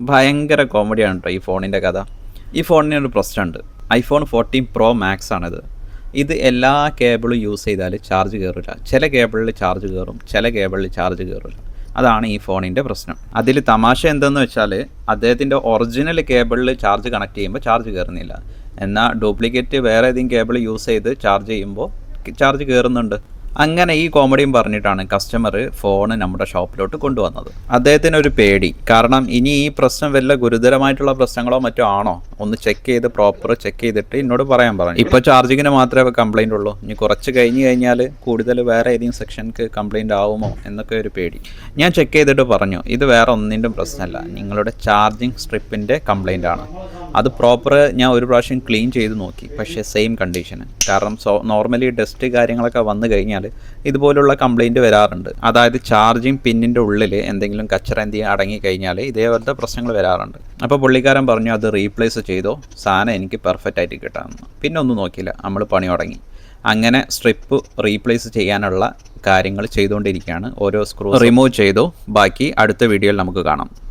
ഭയങ്കര കോമഡിയാണ് കേട്ടോ ഈ ഫോണിന്റെ കഥ. ഈ ഫോണിന് ഒരു പ്രശ്നമുണ്ട്. ഐഫോൺ ഫോർട്ടീൻ പ്രോ മാക്സ് ആണിത്. ഇത് എല്ലാ കേബിളും യൂസ് ചെയ്താൽ ചാർജ് കയറില്ല ചില കേബിളിൽ ചാർജ് കയറും ചില കേബിളിൽ ചാർജ് കയറില്ല അതാണ് ഈ ഫോണിന്റെ പ്രശ്നം. അതിൽ തമാശ എന്തെന്ന് വെച്ചാൽ അദ്ദേഹത്തിന്റെ ഒറിജിനൽ കേബിളിൽ ചാർജ് കണക്ട് ചെയ്യുമ്പോൾ ചാർജ് കയറുന്നില്ല എന്നാൽ ഡ്യൂപ്ലിക്കേറ്റ് വേറെ ഏതെങ്കിലും കേബിൾ യൂസ് ചെയ്ത് ചാർജ് ചെയ്യുമ്പോൾ ചാർജ് കയറുന്നുണ്ട് അങ്ങനെ ഈ കോമഡിയും പറഞ്ഞിട്ടാണ് കസ്റ്റമർ ഫോൺ നമ്മുടെ ഷോപ്പിലോട്ട് കൊണ്ടുവന്നത്. അദ്ദേഹത്തിന് ഒരു പേടി. കാരണം ഇനി ഈ പ്രശ്നം വല്ല ഗുരുതരമായിട്ടുള്ള പ്രശ്നങ്ങളോ മറ്റോ ആണോ? ഒന്ന് ചെക്ക് ചെയ്ത് പ്രോപ്പർ ചെക്ക് ചെയ്തിട്ട് എന്നോട് പറയാൻ പറഞ്ഞു. ഇപ്പോൾ ചാർജിങ്ങിന് മാത്രമേ കംപ്ലൈന്റ് ഉള്ളൂ. ഇനി കുറച്ച് കഴിഞ്ഞ് കഴിഞ്ഞാൽ കൂടുതൽ വേറെ ഏതെങ്കിലും സെക്ഷൻക്ക് കംപ്ലൈന്റ് ആവുമോ എന്നൊക്കെ ഒരു പേടി. ഞാൻ ചെക്ക് ചെയ്തിട്ട് പറഞ്ഞു. ഇത് വേറെ ഒന്നിന്റെ പ്രശ്നമല്ല. നിങ്ങളുടെ ചാർജിങ് സ്ട്രിപ്പിന്റെ കംപ്ലൈന്റ് ആണ്. അത് പ്രോപ്പർ ഞാൻ ഒരു പ്രാവശ്യം ക്ലീൻ ചെയ്ത് നോക്കി. പക്ഷേ സെയിം കണ്ടീഷന് കാരണം സോ നോർമലി ഡസ്റ്റ് കാര്യങ്ങളൊക്കെ വന്നു കഴിഞ്ഞാൽ ഇതുപോലുള്ള കംപ്ലൈന്റ് വരാറുണ്ട്. അതായത് ചാർജിങ് പിന്നിന്റെ ഉള്ളിൽ എന്തെങ്കിലും കച്ചറ എന്തി അടങ്ങി കഴിഞ്ഞാൽ ഇതേപോലത്തെ പ്രശ്നങ്ങൾ വരാറുണ്ട്. അപ്പോൾ പുള്ളിക്കാരൻ പറഞ്ഞു അത് റീപ്ലേസ് ചെയ്തോ. സാധനം എനിക്ക് പെർഫെക്റ്റ് ആയിട്ട് കിട്ടാമെന്ന്. പിന്നെ ഒന്നും നോക്കിയില്ല. നമ്മൾ പണി തുടങ്ങി. അങ്ങനെ സ്ട്രിപ്പ് റീപ്ലേസ് ചെയ്യാനുള്ള കാര്യങ്ങൾ ചെയ്തുകൊണ്ടിരിക്കുകയാണ്. ഓരോ സ്ക്രൂ റിമൂവ് ചെയ്തു. ബാക്കി അടുത്ത വീഡിയോയിൽ നമുക്ക് കാണാം.